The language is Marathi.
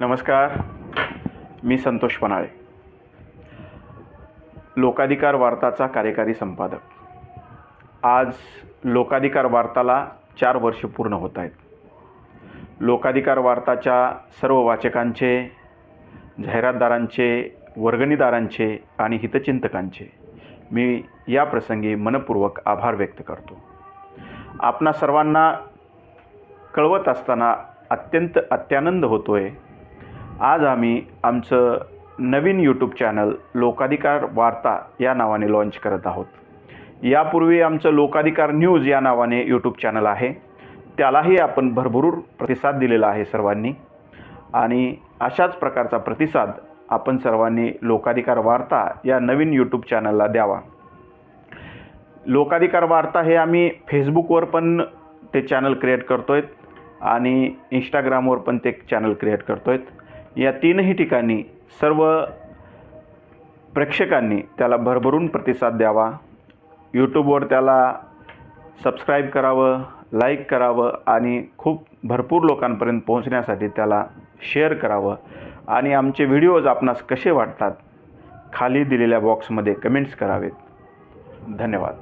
नमस्कार. मी संतोष पनाळे. लोकाधिकार वार्ताचा कार्यकारी संपादक. आज लोकाधिकार वार्ताला चार वर्ष पूर्ण होत आहेत. लोकाधिकार वार्ताच्या सर्व वाचकांचे जाहिरातदारांचे वर्गणीदारांचे आणि हितचिंतकांचे मी या प्रसंगी मनपूर्वक आभार व्यक्त करतो. आपणा सर्वांना कळवत असताना अत्यंत अत्यानंद होतो आहे आज आम्ही आमचं नवीन यूट्यूब चॅनल लोकाधिकार वार्ता या नावाने लॉन्च करत आहोत. यापूर्वी आमचं लोकाधिकार न्यूज या नावाने यूट्यूब चॅनल आहे. त्यालाही आपण भरभरूर प्रतिसाद दिलेला आहे सर्वांनी. आणि अशाच प्रकारचा प्रतिसाद आपण सर्वांनी लोकाधिकार वार्ता या नवीन यूट्यूब चॅनलला द्यावा. लोकाधिकार वार्ता हे आम्ही फेसबुकवर पण ते चॅनल क्रिएट करतो आहेत आणि इंस्टाग्रामवर पण ते चॅनल क्रिएट करतो आहेत या तीनही ठिकाणी सर्व प्रेक्षकांनी त्याला भरभरून प्रतिसाद द्यावा. यूट्यूबवर त्याला सबस्क्राईब करावं लाईक करावं आणि खूप भरपूर लोकांपर्यंत पोहोचण्यासाठी त्याला शेअर करावं. आणि आमचे व्हिडिओज आपणास कसे वाटतात खाली दिलेल्या बॉक्समध्ये कमेंट्स करावेत. धन्यवाद.